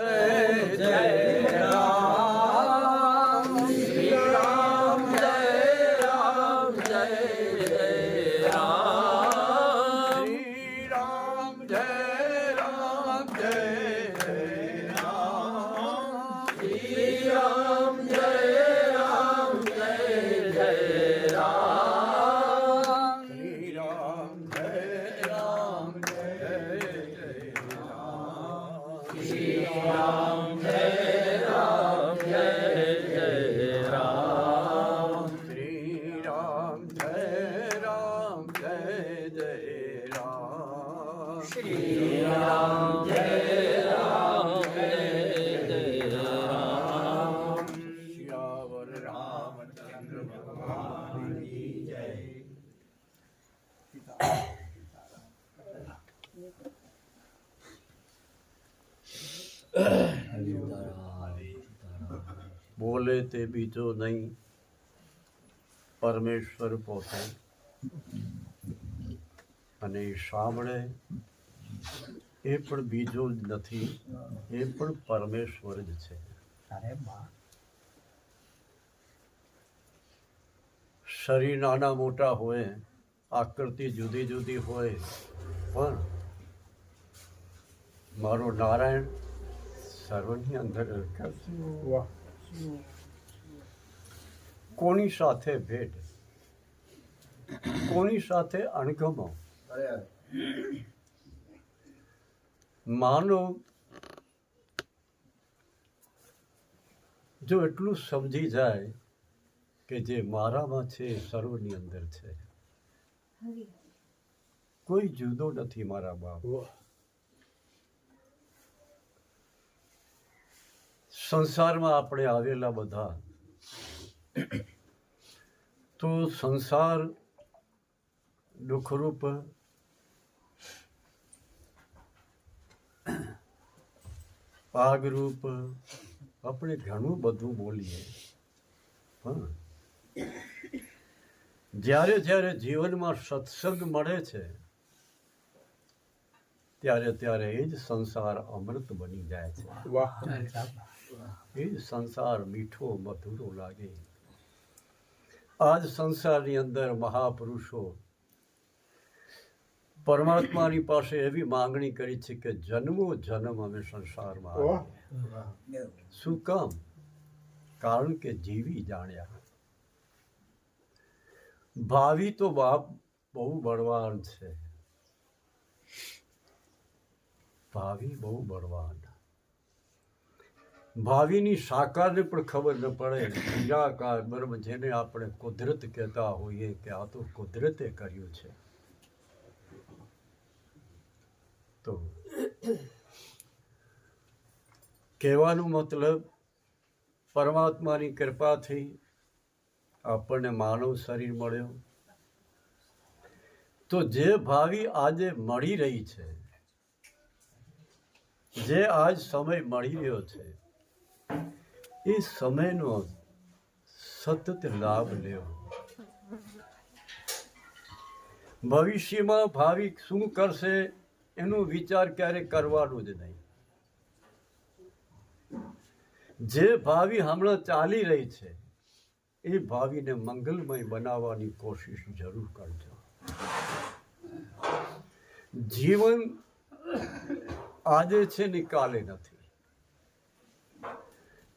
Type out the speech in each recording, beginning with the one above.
શ્રી બોલે તે બીજો નહીં પરમેશ્વર પોતે અને સાંભળે એ પણ બીજો જ નથી એ પણ પરમેશ્વર જ છે શરીર નાના મોટા હોય આકૃતિ જુદી જુદી હોય પણ મારો નારાયણ સર્વની અંદર કોની સાથે ભેટ? કોની સાથે અણગમો? માનવ જો એટલું સમજી જાય કે જે મારામાં છે એ સર્વની અંદર છે. કોઈ જુદો નથી મારા બાપ. સંસારમાં આપણે આવેલા બધા. તો સંસાર દુઃખરૂપ પાગરૂપ. આપણે ઘણું બધું બોલીએ. પણ જ્યારે જ્યારે જીવનમાં સત્સંગ મળે છે ત્યારે ત્યારે એ જ સંસાર અમૃત બની જાય છે. એ જ સંસાર મીઠો મધુરો લાગે. આજ સંસારની અંદર મહાપુરુષો પરમાત્માની પાસે એવી માંગણી કરી છે કે જન્મો જન્મ અમે સંસારમાં શું કામ? કારણ કે જીવી જાણ્યા. ભાવિ તો બાપ બહુ બળવાન છે. ભાવિ બહુ બળવાન. ભાવિની સાકારને પણ ખબર ન પડે. નિરાકાર બરાબર જેને આપણે કુદરત કહેતા હોઈએ કે આ તો કુદરતે કર્યું છે. તો કહેવાનો મતલબ પરમાત્માની કૃપાથી આપણને માનવ શરીર મળ્યું. તો જે ભાવિ આજે મળી રહી છે, જે આજ સમય મળી રહ્યો છે, એ સમયનો સતત લાભ લેવો. ભવિષ્યમાં ભાવિક શું કરશે એનો વિચાર ક્યારે કરવાનો જ નહીં. જે ભાવિ હમણાં ચાલી રહી છે એ ભાવિને મંગલમય બનાવવાની કોશિશ જરૂર કરજો. જીવન આજે છે ને કાલે નથી.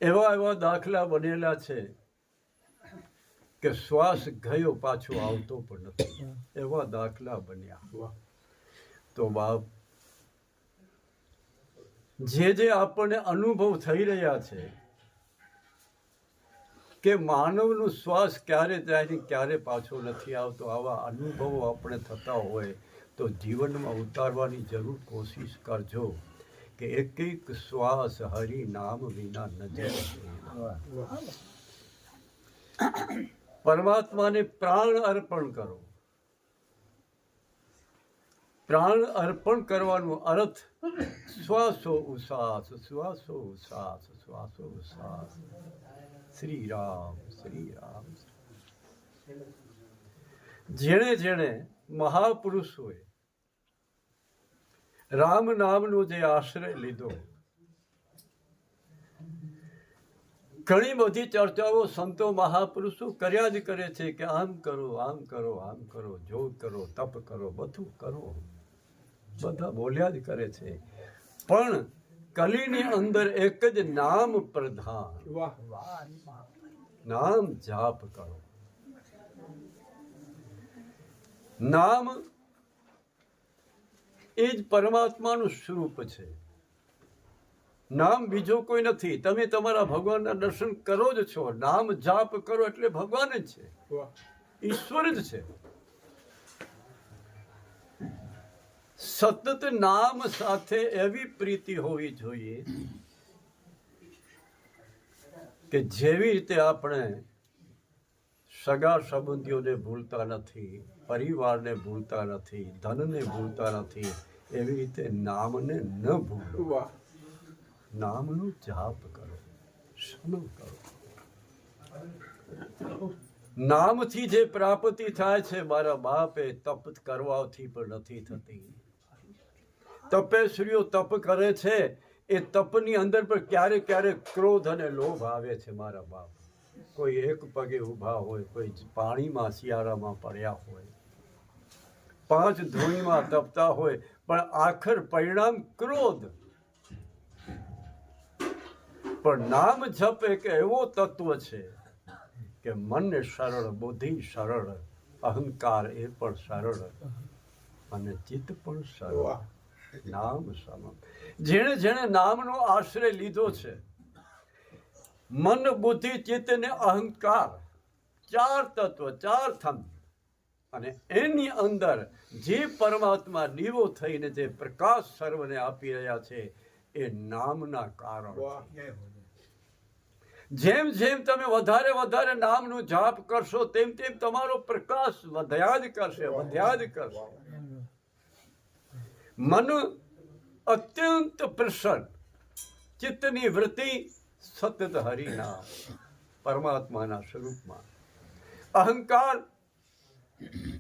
એવા એવા દાખલા બનેલા છે કે શ્વાસ ગયો, પાછો આવતો પણ નથી. એવા દાખલા બન્યા. તો બાપ, જે જે આપણને અનુભવ થઈ રહ્યા છે કે માનવનું શ્વાસ ક્યારે જાય ને ક્યારે પાછો નથી આવતો? આવા અનુભવો આપણે થતા હોય તો જીવનમાં ઉતારવાની જરૂર કોશિશ કરજો કે એક એક શ્વાસ હરિ નામ વિના ન પરમાત્માને પ્રાણ અર્પણ કરો. પ્રાણ અર્પણ કરવાનો અર્થ શ્વાસો ઉશ્વાસ શ્વાસો ઉશ્વાસ શ્વાસો ઉશ્વાસ શ્રી રામ શ્રી રામ જેણે જેણે મહાપુરુષોએ રામ નામનો જે આશ્રય લીધો, ઘણી બધી ચર્ચાઓ સંતો મહાપુરુષો કર્યા જ કરે છે કે આમ કરો આમ કરો આમ કરો જોગ કરો, તપ કરો, બધું કરો. બધા બોલ્યા જ કરે છે. પણ કલીની અંદર એક જ નામ પ્રધાન. વાહ. નામ જાપ કરો. નામ એ જ પરમાત્માનું સ્વરૂપ છે. નામ બીજો કોઈ નથી. તમે તમારા ભગવાનના દર્શન કરો જ છો. નામ જાપ કરો એટલે ભગવાન જ છે. વાહ. ઈશ્વર જ છે. સતત નામ સાથે એવી પ્રીતિ હોવી જોઈએ કે જેવી રીતે આપણે સગા સંબંધીઓને ભૂલતા નથી પરિવારને ભૂલતા નથી ધનને ભૂલતા નથી એવી રીતે નામને ન ભૂલવા નામનું જાપ કરો સ્મરણ કરો. નામથી જે પ્રાપ્તિ થાય છે મારા બાપે તપ કરવાથી પણ નથી થતી. તપેશ્રીઓ તપ કરે છે, એ તપની અંદર પણ ક્યારેક ક્યારેક ક્રોધ અને લોભ આવે છે મારા બાપ. કોઈ એક પગે ઊભા હોય, કોઈ પાણીમાં શિયાળામાં પડ્યા હોય. પાંચ ધૂણીમાં તપતા હોય, પણ આખર પરિણામ ક્રોધ. પણ નામ જપ એક એવો તત્વ છે કે મન સરળ, બુદ્ધિ સરળ, અહંકાર એ પણ સરળ અને ચિત્ત પણ સરળ. નામ સમમ જેણે જેણે નામનો આશ્રય લીધો છે મન બુદ્ધિ ચિત્ત ને અહંકાર ચાર તત્વ ચાર થમ અને એની અંદર જે પરમાત્મા દીવો થઈને જે પ્રકાશ સર્વને આપી રહ્યા છે એ નામના કારણ જેમ જેમ તમે વધારે વધારે નામનું જાપ કરશો તેમ તેમ તમારો પ્રકાશ વધ્યા જ કરશે વધ્યા જ કરશે. મન અત્યંત પ્રસન્ન. ચિત્તની વૃત્તિ સતત હરિના પરમાત્માના સ્વરૂપમાં. અહંકાર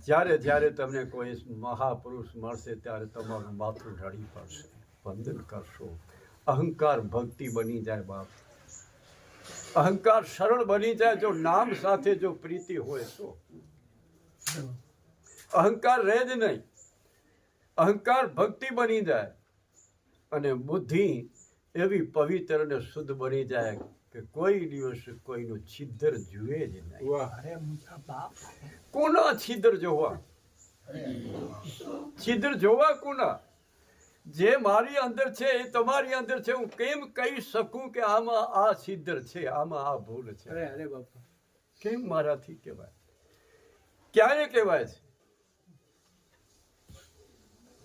જ્યારે જ્યારે તમને કોઈ મહાપુરુષ મળશે ત્યારે તમારું માથું ઢળી પડશે. વંદન કરશો. અહંકાર ભક્તિ બની જાય બાપ. અહંકાર સરળ બની જાય જો નામ સાથે જો પ્રીતિ હોય તો. અહંકાર રહે જ નહીં. અહંકાર ભક્તિ બની જાય અને બુદ્ધિ એવી પવિત્ર અને શુદ્ધ બની જાય કે કોઈ દિવસ કોઈનું છિદ્ર જુએ જ નહીં. કોના છિદ્ર જોવા? છિદ્ર જોવા કોના? જે મારી અંદર છે એ તમારી અંદર છે. હું કેમ કહી શકું કે આમાં આ છિદ્ર છે આમાં આ ભૂલ છે? અરે અરે બાપા. કેમ મારાથી કહેવાય? ક્યારે કહેવાય છે?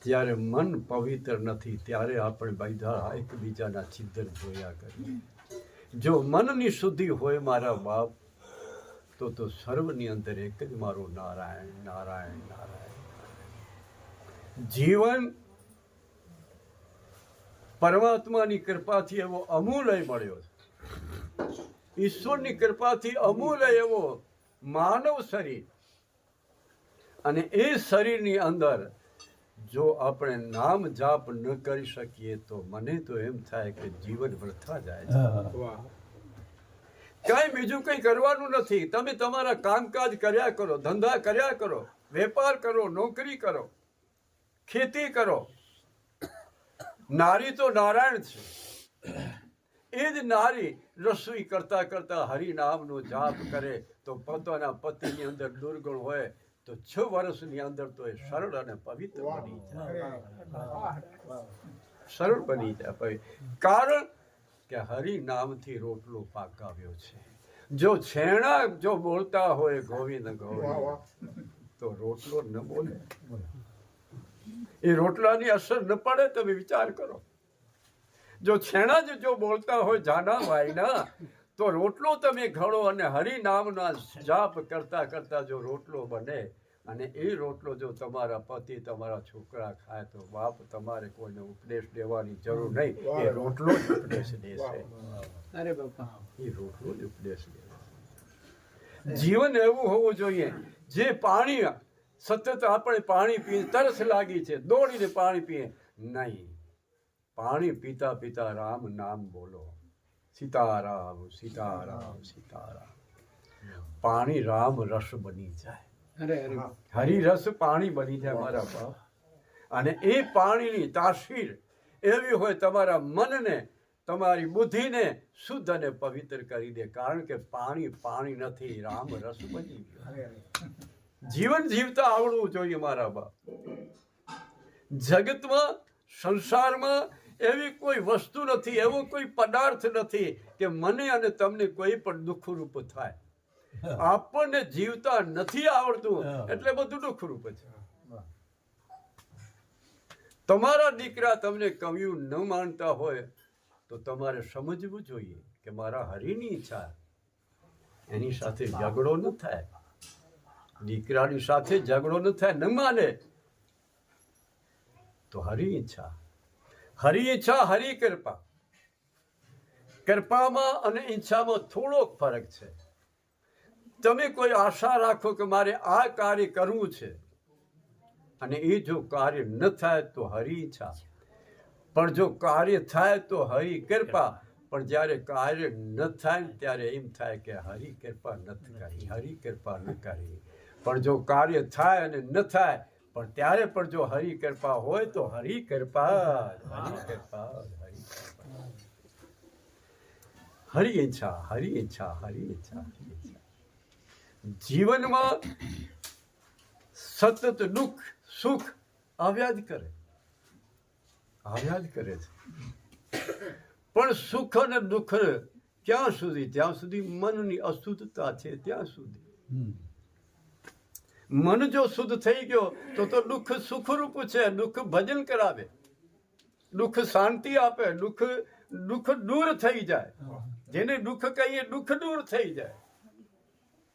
જ્યારે મન પવિત્ર નથી, ત્યારે આપણે બધા એકબીજાના છિદ્ર જોયા કરીએ. જો મનની શુદ્ધિ હોય મારા બાપ, તો તો સર્વની અંદર એક જ મારું નારાયણ નારાયણ નારાયણ. જીવન પરમાત્માની કૃપાથી એવો અમૂલય મળ્યો છે. ઈશ્વરની કૃપાથી અમૂલય એવો માનવ શરીર. અને એ શરીરની અંદર જો આપણે નામ જાપ ન કરી શકીએ તો મને તો એમ થાય કે જીવન વૃથા જાય છે. કાંઈ બીજું કંઈ કરવાનું નથી. તમે તમારા કામકાજ કર્યા કરો ધંધા કર્યા કરો વેપાર કરો નોકરી કરો ખેતી કરો. નારી તો નારાયણ છે. એ જ નારી રસોઈ કરતા કરતા હરિનામનો જાપ કરે તો પોતાના પતિની અંદર દુર્ગુણ હોય તો છ વર્ષની અંદર તો એ સરળ અને પવિત્ર બની જાય. સરળ બની જાય કારણ કે હરિનામથી રોટલો પાકાવ્યો છે. જો છેણા જો બોલતા હોય ગોવિંદ ગોવિંદ તો રોટલો ન બોલે. એ રોટલાની અસર ન પડે તમે વિચાર કરો. જો છેણા જ જો બોલતા હોય જાના વાયના તો રોટલો તમે ઘડો અને હરિનામના જાપ કરતા કરતા જો રોટલો બને અને એ રોટલો જો તમારા પતિ તમારા છોકરા ખાય તો બાપ તમારે કોઈને ઉપદેશ દેવાની જરૂર નહીં. એ રોટલો જ ઉપદેશ દેશે. અરે બાપા. એ રોટલો જ ઉપદેશ દેશે. જીવન એવું હોવું જોઈએ જે પાણી સતત આપણે પાણી પીએ તરસ લાગી છે દોડીને પાણી પીએ. નહીં. પાણી પીતા પીતા રામ નામ બોલો. સીતારામ સીતારામ સીતારામ પાણી રામ રસ બની જાય. અરે અરે. હરિરસ પાણી બની જાય મારા બાપ. અને એ પાણીની તાસીર એવી હોય તમારા મનને તમારી બુદ્ધિને શુદ્ધ અને પવિત્ર કરી દે. કારણ કે પાણી પાણી નથી રામ રસ બની ગયો. જીવન જીવતા આવડવું જોઈએ મારા બાપ. જગતમાં સંસારમાં એવી કોઈ વસ્તુ નથી એવો કોઈ પદાર્થ નથી કે મને અને તમને કોઈ પણ દુઃખરૂપ થાય. આપણને જીવતા નથી આવડતું એટલે બધું દુઃખરૂપ છે તમારા દીકરા તમને કવિયું ન માનતા હોય તો તમારે સમજવું જોઈએ કે મારા હરિની ઈચ્છા એની સાથે ઝઘડો ન થાય. દીકરાની સાથે ઝઘડો ન થાય ન માને તો હરી ઈચ્છા. હરી ઈચ્છા, હરી કૃપા. કૃપામાં અને ઈચ્છામાં થોડોક ફરક છે. તમે કોઈ આશા રાખો કે મારે આ કાર્ય કરવું છે, અને એ જો કાર્ય ન થાય તો હરી ઈચ્છા. પણ જો કાર્ય થાય તો હરી કૃપા. પણ જ્યારે કાર્ય ન થાય ને ત્યારે એમ થાય કે હરી કૃપા નથી કરી, હરી કૃપા ન કરી. પણ જો કાર્ય થાય અને ન થાય પણ ત્યારે પણ જો હરિ કૃપા હોય તો હરિ કૃપા હરિ કૃપા હરિ હરિ ઈચ્છા હરિ ઈચ્છા હરિ ઈચ્છા જીવનમાં સતત દુઃખ સુખ આવ્યા જ કરે. આવ્યા જ કરે છે. પણ સુખ અને દુઃખ ક્યાં સુધી? જ્યાં સુધી મનની અશુદ્ધતા છે ત્યાં સુધી. મન જો શુદ્ધ થઈ ગયો તો તો દુઃખ સુખરૂપ છે, દુઃખ ભજન કરાવે. દુઃખ શાંતિ આપે, દુઃખ દુઃખ દૂર થઈ જાય. જેને દુઃખ કહીએ, દુઃખ દૂર થઈ જાય.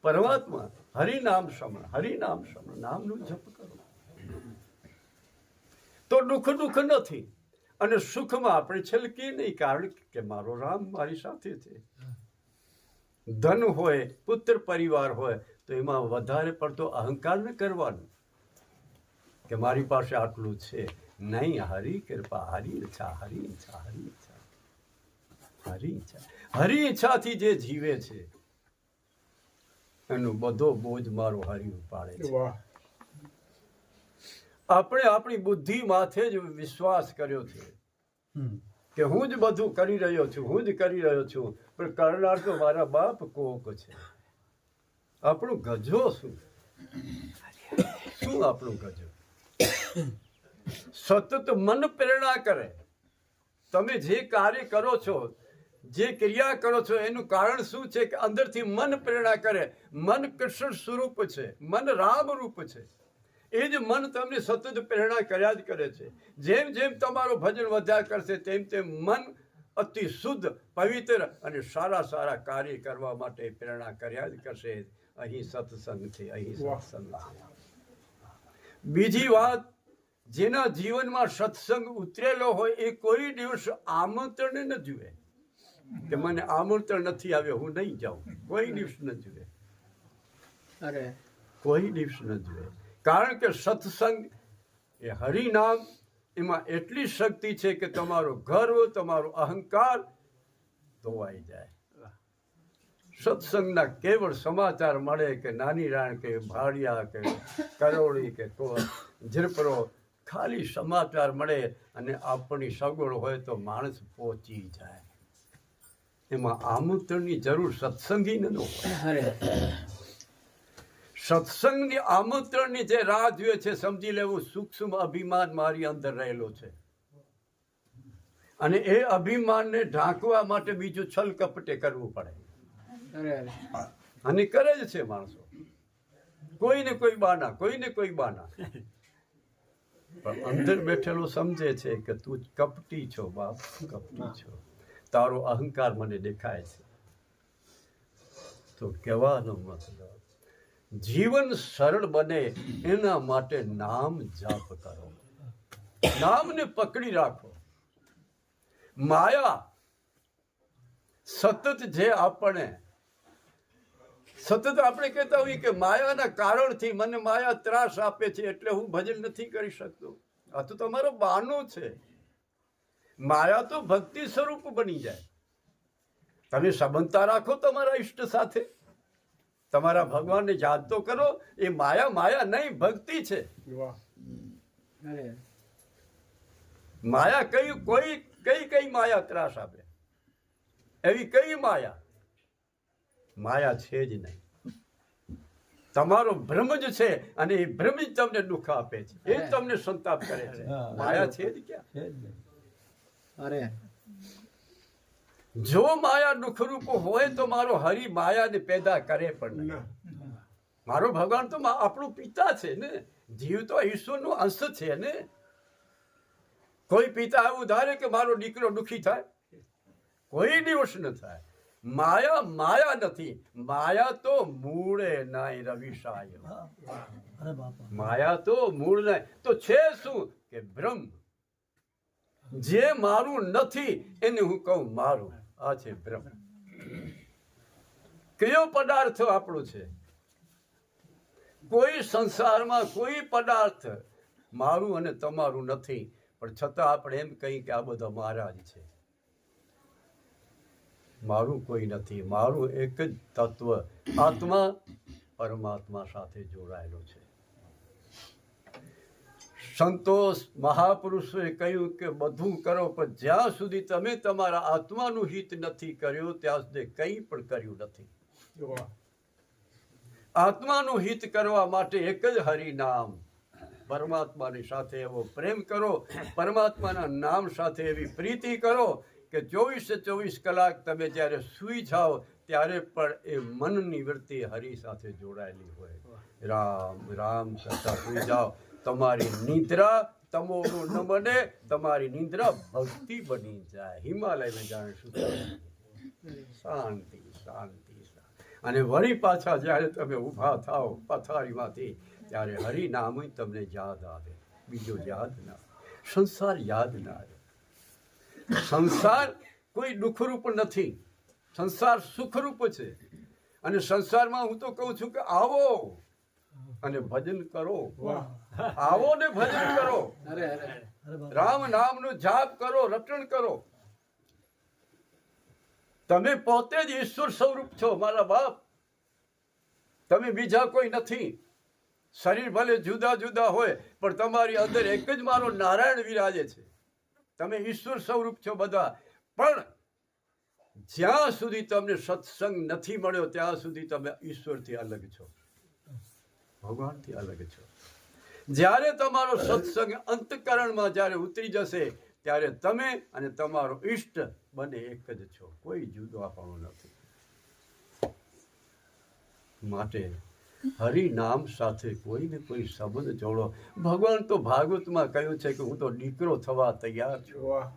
પરમાત્મા હરિનામ સમણ હરિનામ સમણ નામનું જપ કરો. તો દુઃખ દુઃખ નથી. અને સુખમાં આપણે છલકીએ નહીં, કારણ કે મારો રામ મારી સાથે છે. ધન હોય, પુત્ર પરિવાર હોય તો એમાં વધારે પડતો અહંકાર ન કરવાનો કે મારી પાસે આટલું છે. નહીં હરી કૃપા હરી ઈચ્છા હરી ઈચ્છા હરી ઈચ્છા. હરી ઈચ્છા. હરી ઈચ્છાથી જે જીવે છે એનો બધો બોજ મારો હરી ઉપાડે છે. વાહ. આપણે આપણી બુદ્ધિ માથે જ વિશ્વાસ કર્યો છે કે હું જ બધું કરી રહ્યો છું હું જ કરી રહ્યો છું પણ કરનાર તો મારા બાપ કોક છે. આપણું ગજો શું? શું આપણું ગજો? સતત મન પ્રેરણા કરે. તમે જે કાર્ય કરો છો, જે ક્રિયા કરો છો, એનું કારણ શું છે કે અંદરથી મન પ્રેરણા કરે. મન કૃષ્ણ સ્વરૂપ છે, મન રામ રૂપ છે. એ જ મન તમને સતત પ્રેરણા કર્યા જ કરે છે. જેમ જેમ તમારું ભજન વધ્યા કરશે, તેમ તેમ મન અતિ શુદ્ધ, પવિત્ર અને સારા સારા કાર્ય કરવા માટે પ્રેરણા કર્યા જ કરશે. અહીં સત્સંગ છે અહીં સત્સંગ. છે બીજી વાત જેના જીવનમાં સત્સંગ ઉતરેલો હોય એ કોઈ દિવસ આમંત્રણ ન જુએ. કે મને આમંત્રણ નથી આવ્યો હું નહીં જાઉં. કોઈ દિવસ ન જુએ. અરે. કોઈ દિવસ ન જુએ. કારણ કે સત્સંગ એ હરિનામ એમાં એટલી શક્તિ છે કે તમારો ગર્વ તમારો અહંકાર ધોવાઈ જાય. સત્સંગના કેવળ સમાચાર મળે કે નાની રાણ કે ભાડિયા કે કરોળી કે કો ઝીરપરો ખાલી સમાચાર મળે અને આપણી સગવડ હોય તો માણસ પહોંચી જાય. એમાં આમંત્રણની જરૂર સત્સંગી ન હોય. સત્સંગની આમંત્રણની જે રાહ જોઈએ છે સમજી લેવું સૂક્ષ્મ અભિમાન મારી અંદર રહેલો છે. અને એ અભિમાનને ઢાંકવા માટે બીજું છલ કપટે કરવું પડે. અને કરે જ છે માણસો. કોઈને કોઈ બાના કોઈને કોઈ બાના. પણ અંદર બેઠેલો સમજે છે કે તું કપટી છો બાપ કપટી છો. તારો અહંકાર મને દેખાય છે. તો કહેવાનો મતલબ જીવન સરળ બને એના માટે નામ જાપ કરો. નામને પકડી રાખો. માયા સતત જે આપણે સતત આપણે કહેતા હોઈએ કે માયાના કારણથી મને માયા ત્રાસ આપે છે એટલે હું ભજન નથી કરી શકતો. આ તો તમારો બહાનો છે. માયા તો ભક્તિ સ્વરૂપ બની જાય. તમે સંબંધતા રાખો તમારા ઈષ્ટ સાથે. તમારા ભગવાનને યાદ તો કરો એ માયા માયા નહીં ભક્તિ છે. વાહ. માયા કઈ કોઈ કઈ કઈ માયા ત્રાસ આપે? એવી કઈ માયા? માયા છે જ નહીં. તમારો ભ્રમ જ છે અને એ ભ્રમ જ તમને દુઃખ આપે છે. એ જ તમને સંતાપ કરે છે. માયા છે જ ક્યાં? અરે. જો માયા દુઃખરૂપ હોય તો મારો હરિ માયાને પેદા કરે પણ નહીં. મારો ભગવાન તો આપણો આપણું પિતા છે ને. જીવ તો ઈશ્વરનો અંશ છે ને. કોઈ પિતા એવું ધારે કે મારો દીકરો દુઃખી થાય. કોઈ દિવસ ન થાય. માયા માયા નથી. માયા તો મૂળે રવિ રવિશાય માયા તો મૂળ નહીં. તો છે શું કે બ્રહ્મ? જે મારું નથી એને હું કહું મારું. આ છે બ્રહ્મ. કયો પદાર્થ આપણો છે. કોઈ સંસારમાં કોઈ પદાર્થ મારું અને તમારું નથી. પણ છતાં આપણે એમ કહી કે આ બધા મારા જ છે. મારું કોઈ નથી. મારું એક જ તત્વ આત્મા પરમાત્મા સાથે જોડાયેલો છે. સંતોષ મહાપુરુષોએ કહ્યું કે બધું કરો, પણ જ્યાં સુધી તમે તમારા આત્માનું હિત નથી કર્યું, ત્યાં સુધી કંઈ પણ કર્યું નથી. આત્માનું હિત કરવા માટે એક જ હરિનામ. પરમાત્માની સાથે એવો પ્રેમ કરો, પરમાત્માના નામ સાથે એવી પ્રીતિ કરો કે ચોવીસે ચોવીસ કલાક તમે જ્યારે સૂઈ જાઓ, ત્યારે પણ એ મનની વૃત્તિ હરિ સાથે જોડાયેલી હોય. રામ રામ કરતા સૂઈ જાઓ. તમારી નિદ્રા તમોનું ન બને, તમારી નિદ્રા ભક્તિ બની જાય. હિમાલયમાં જાણે શું શાંતિ શાંતિ. અને વળી પાછા જ્યારે તમે ઊભા થાઓ પથારીમાંથી, ત્યારે હરિનામ તમને યાદ આવે. બીજો યાદ ના સંસાર યાદ ના આવે. સંસાર કોઈ દુઃખરૂપ નથી. સંસાર સુખરૂપ છે. અને સંસારમાં હું તો કહું છું કે આવો અને ભજન કરો. આવો ને ભજન કરો. અરે અરે રામ નામનો જાપ કરો રટણ કરો. તમે પોતે જ ઈશ્વર સ્વરૂપ છો મારા બાપ. તમે બીજા કોઈ નથી. શરીર ભલે જુદા જુદા હોય પણ તમારી અંદર એક જ મારો નારાયણ વિરાજે છે. તમે ઈશ્વર સ્વરૂપ છો બધા. પણ જ્યાં સુધી તમને સત્સંગ નથી મળ્યો, ત્યાં સુધી તમે ઈશ્વરથી અલગ છો. ભગવાનથી અલગ છો. જ્યારે તમારો સત્સંગ અંતકરણમાં જ્યારે ઉતરી જશે, ત્યારે તમે અને તમારો ઈષ્ટ બને એક જ છો. કોઈ જુદો આપણો નથી. માટે હરિ નામ સાથે કોઈને કોઈ સંબંધ જોડો. ભગવાન તો ભાગવતમાં કહ્યું છે કે હું તો દીકરો થવા તૈયાર છું.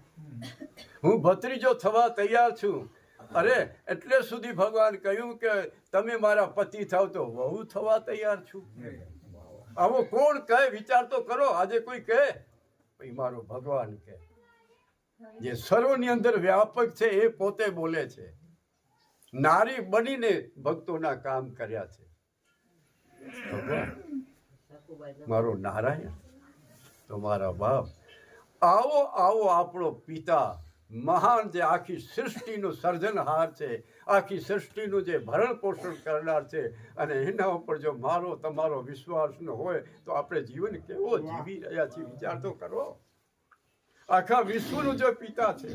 હું ભત્રીજો થવા તૈયાર છું. અરે એટલે સુધી ભગવાન કહ્યું કે તમે મારા પતિ થાવ તો વહુ થવા તૈયાર છું. આવો કોણ કહે? વિચાર તો કરો આજે કોઈ કહે? ભાઈ મારો ભગવાન કહે જે સર્વની અંદર વ્યાપક છે એ પોતે બોલે છે. નારી બનીને ભક્તોના કામ કર્યા છે. ભગવાન, મારો નારાયણ તો મારા બાપ. આવો આવો આપણો પિતા, મહાન જે આખી સૃષ્ટિનું સર્જનહાર છે, આખી સૃષ્ટિનું જે ભરણ પોષણ કરનાર છે, અને એના ઉપર જો મારો, તમારો વિશ્વાસ ન હોય, તો આપણે જીવન કેવો જીવી રહ્યા છીએ, વિચાર તો કરો. આખા વિશ્વનું જે પિતા છે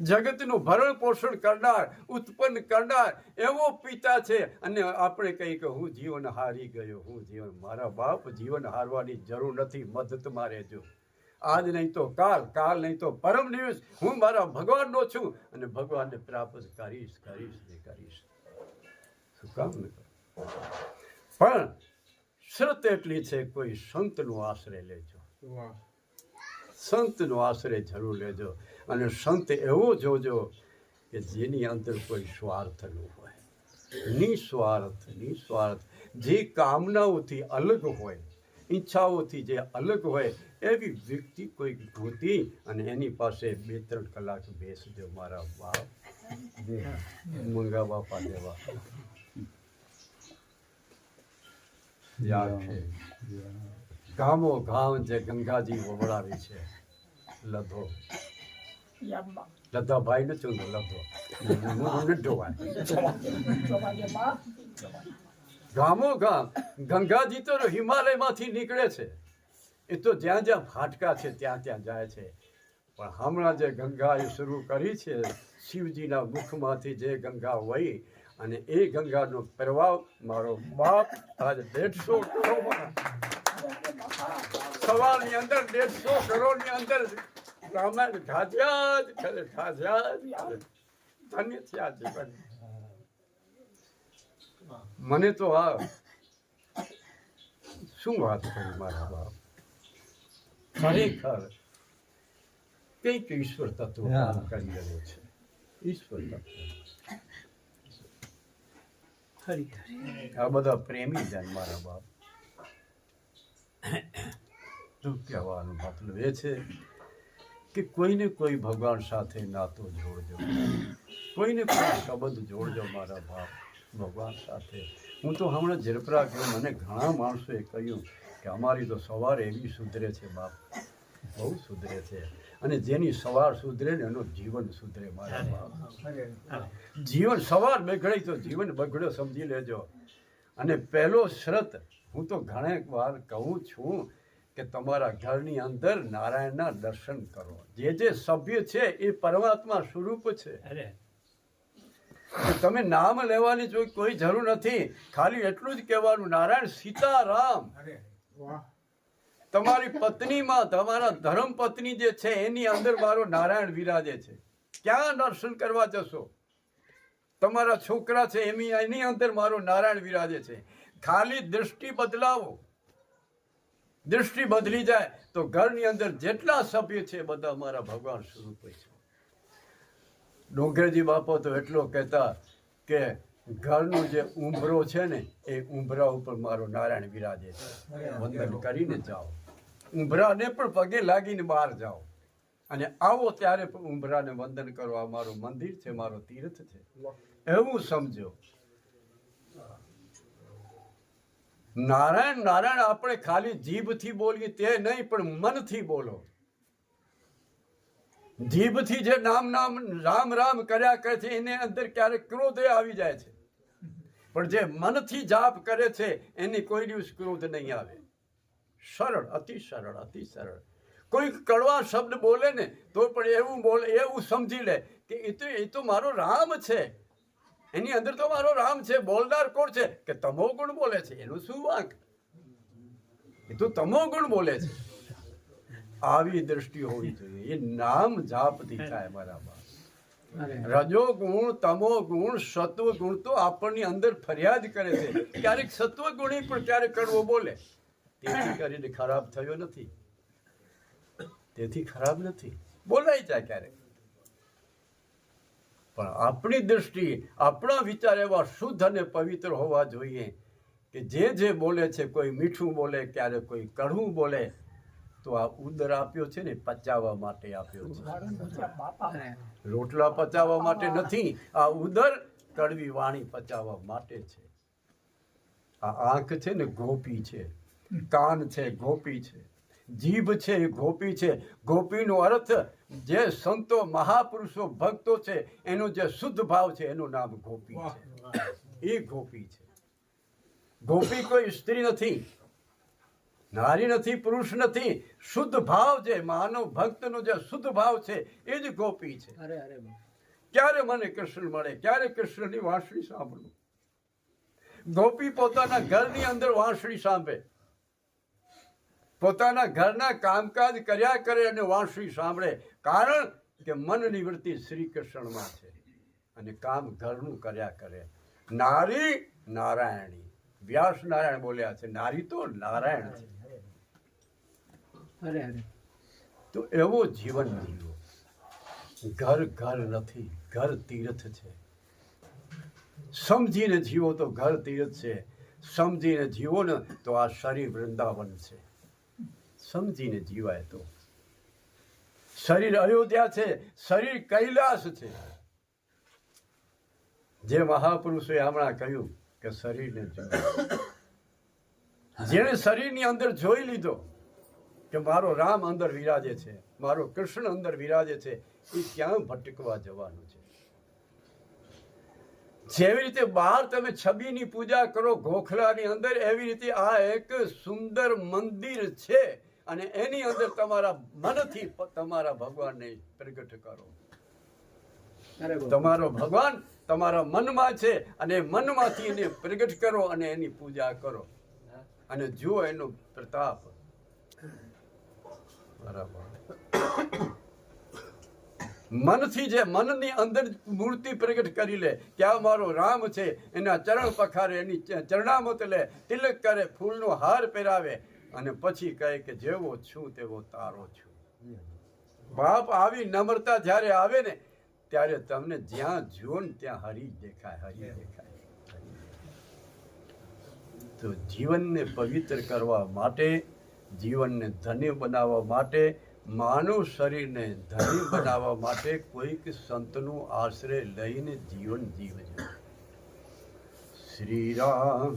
જગતનું ભરણ પોષણ કરનાર ઉત્પન્ન કરનાર એવો પિતા છે. અને આપણે કહી કે હું જીવન હારી ગયો હું જીવન મારા બાપ જીવન હારવાની જરૂર નથી મદદમાં રહેજો. આજ નહીં તો કાલ કાલ નહીં તો પરમ દિવસ હું મારા ભગવાનનો છું. અને ભગવાનને પ્રાપ્ત કરીશ કરીશ ને કરીશ. શું કામ ન? પણ શરત એટલી છે કોઈ સંતનો આશ્રય લેજો. સંતનો આશ્રય જરૂર લેજો. અને સંત એવો જોજો કે જેની અંદર કોઈ સ્વાર્થ ન હોય. નિસ્વાર્થ નિસ્વાર્થ. જે કામનાઓથી અલગ હોય ઈચ્છાઓથી જે અલગ હોય એવી વ્યક્તિ કોઈ ગોતી અને એની પાસે બે ત્રણ કલાક બેસજો મારા બાપ. મંગા બાપા દેવા. યાદ છે. ગામો ગામ જે ગંગાજી વવડાવી છે લધો. લધાભાઈ ને ચંદ્ર લધો હું ભાઈ ગામો ગામ ગંગાજી તો હિમાલયમાંથી નીકળે છે એ તો જ્યાં જ્યાં ફાટકા છે ત્યાં ત્યાં જાય છે પણ હમણાં જે ગંગા એ શરૂ કરી છે શિવજીના મુખમાંથી જે ગંગા વહી અને એ ગંગાનો પ્રભાવ મારો બાપ આજે દેડસો કરોડ સવારની અંદર દેડસો કરોડની અંદર રામાયણ ગાજ્યા જ કરે ગાજ્યા જ કરે ધન્ય થયા જીવન. મને તો આ શું વાત કરી મારા બાપ? ખરેખર કંઈક ઈશ્વર તત્વ કામ કરી રહ્યો છે. ઈશ્વર તત્વ. આ બધા પ્રેમી છે મારા બાપ. શું કહેવાનો મતલબ એ છે કે કોઈને કોઈ ભગવાન સાથે નાતો જોડજો. કોઈને કોઈ સંબંધ જોડજો મારા બાપ ભગવાન સાથે. હું તો હમણાં જરપરા ગયો મને ઘણા માણસોએ કહ્યું કે અમારી તો સવાર એવી સુધરે છે બાપ. બહુ સુધરે છે. અને જેની સવાર સુધરે ને એનું જીવન સુધરે મારા બાપ. જીવન સવાર બગડે તો જીવન બગડ્યો સમજી લેજો. અને પહેલો શરત હું તો ઘણે વાર કહું છું કે તમારા ઘરની અંદર નારાયણના દર્શન કરો. જે જે સભ્ય છે એ પરમાત્મા સ્વરૂપ છે. તમે નામ લેવાની જો કોઈ જરૂર નથી ખાલી એટલું જ કહેવાનું નારાયણ સીતારામ. વાહ. તમારી પત્નીમાં તમારા ધર્મ પત્ની જે છે એની અંદર મારો નારાયણ વિરાજે છે. ક્યાં દર્શન કરવા જશો? તમારા છોકરા છે એની એની અંદર મારો નારાયણ વિરાજે છે. ખાલી દૃષ્ટિ બદલાવો. દૃષ્ટિ બદલી જાય, તો ઘરની અંદર જેટલા સભ્ય છે બધા મારા ભગવાન સ્વરૂપે છે. ડોંગરજી બાપો તો એટલો કહેતા કે ઘરનું જે ઉંભરો છે ને, એ ઉંભરા ઉપર મારો નારાયણ વિરાજે છે. વંદન કરીને જાઓ. ઉંભરાને પણ પગે લાગીને બહાર જાઓ. અને આવો ત્યારે પણ ઉંભરાને વંદન કરો. આ મારું મંદિર છે, મારો તીર્થ છે. એવું સમજો. નારાયણ નારાયણ, આપણે ખાલી જીભથી બોલીએ તે નહીં, પણ મનથી બોલો. જીભથી જે નામ નામ, રામ રામ કર્યા કરે છે, એને અંદર ક્યારેક ક્રોધ આવી જાય છે. પણ જે મનથી જાપ કરે છે, એની કોઈ દિવસ ક્રોધ નહીં આવે. સરળ, અતિ સરળ અતિ સરળ. કોઈ કડવા શબ્દ બોલે ને, તો પણ એવું બોલે, એવું સમજી લે કે એ તો એ તો મારો રામ છે. એની અંદર તો મારો રામ છે બોલનાર કોણ છે? કે તમો ગુણ બોલે છે એનું શું વાંક? એ તો તમો ગુણ બોલે છે. આવી દ્રષ્ટિ હોવી જોઈએ. એ નામ જાપથી થાય બરાબર રજો ગુણ તમો ગુણ સત્વ ગુણ તો આપણની અંદર ફરિયાદ કરે છે. ક્યારેક સત્વ ગુણી પણ ક્યારેક કડવો બોલે. તેથી કરીને ખરાબ થયો નથી. તેથી ખરાબ નથી. બોલાઈ જાય ક્યારેક. પણ આપણી દ્રષ્ટિ આપણા વિચાર એવા શુદ્ધ અને પવિત્ર હોવા જોઈએ કે જે જે બોલે છે, કોઈ મીઠું બોલે, ક્યારે કોઈ કડવું બોલે, તો આ ઉદર આપ્યો છે ને, પચાવવા માટે આપ્યો છે. રોટલા પચાવવા માટે નથી, આ ઉદર કડવી વાણી પચાવવા માટે છે. આ આંખ છે ને, ગોપી છે. કાન છે, ગોપી છે. જીભ છે એ ગોપી છે. ગોપીનો અર્થ જે સંતો મહાપુરુષો ભક્તો છે એનો જે શુદ્ધ ભાવ છે એનું નામ ગોપી છે. એ ગોપી છે. ગોપી કોઈ સ્ત્રી નથી. નારી નથી પુરુષ નથી. શુદ્ધ ભાવ છે માનવ ભક્તનો જે શુદ્ધ ભાવ છે એ જ ગોપી છે. અરે અરે ક્યારે મને કૃષ્ણ મળે? ક્યારે કૃષ્ણની વાંસળી સાંભળું? ગોપી પોતાના ઘરની અંદર વાંસળી સાંભળે. પોતાના ઘરના કામકાજ કર્યા કરે અને વાંસળી સાંભળે. કારણ કે મનની નિવૃત્તિ શ્રી કૃષ્ણમાં છે અને કામ ઘરનું કર્યા કરે. નારી નારાયણી. વ્યાસ નારાયણ બોલ્યા છે. નારી તો નારાયણ છે. તો એવો જીવન જીવો. ઘર ઘર નથી. ઘર તીર્થ છે. સમજીને જીવો તો ઘર તીર્થ છે. સમજીને જીવો ને તો આ શરીર વૃંદાવન છે. સમજીને જીવાય તો. શરીર અયોધ્યા છે, શરીર કૈલાસ છે. જે મહાપુરુષોએ હમણાં કહ્યું કે શરીરને જેણે શરીરની અંદર જોઈ લીધો કે મારો રામ અંદર વિરાજે છે, મારો કૃષ્ણ અંદર વિરાજે છે, એ ક્યાં ભટકવા જવાનું છે? જેવી રીતે બહાર તમે છબીની પૂજા કરો, ગોખલાની અંદર, એવી રીતે આ એક સુંદર મંદિર છે. અને એની અંદર તમારા મનથી તમારા ભગવાનને પ્રગટ કરો. તમારો ભગવાન તમારા મનમાં છે અને મનમાંથી એને પ્રગટ કરો અને એની પૂજા કરો. અને જુઓ એનો પ્રતાપ. બરાબર. મનથી જે મનની અંદર મૂર્તિ પ્રગટ કરી લે કે આ મારો રામ છે એના ચરણ પખારે એની ચરણામત લે તિલક કરે ફૂલનો હાર પહેરાવે અને પછી કહે કે જેવો છું તેવો તારો છું. બાપ આવી નમ્રતા જ્યારે આવે ને ત્યારે તમને જ્યાં જુઓ ને ત્યાં હરી દેખાય હરી દેખાય. તો જીવનને પવિત્ર કરવા માટે જીવનને ધન્ય બનાવવા માટે માનવ શરીરને ધન્ય બનાવવા માટે કોઈક સંતનું આશ્રય લઈને જીવન જીવજો. શ્રી રામ.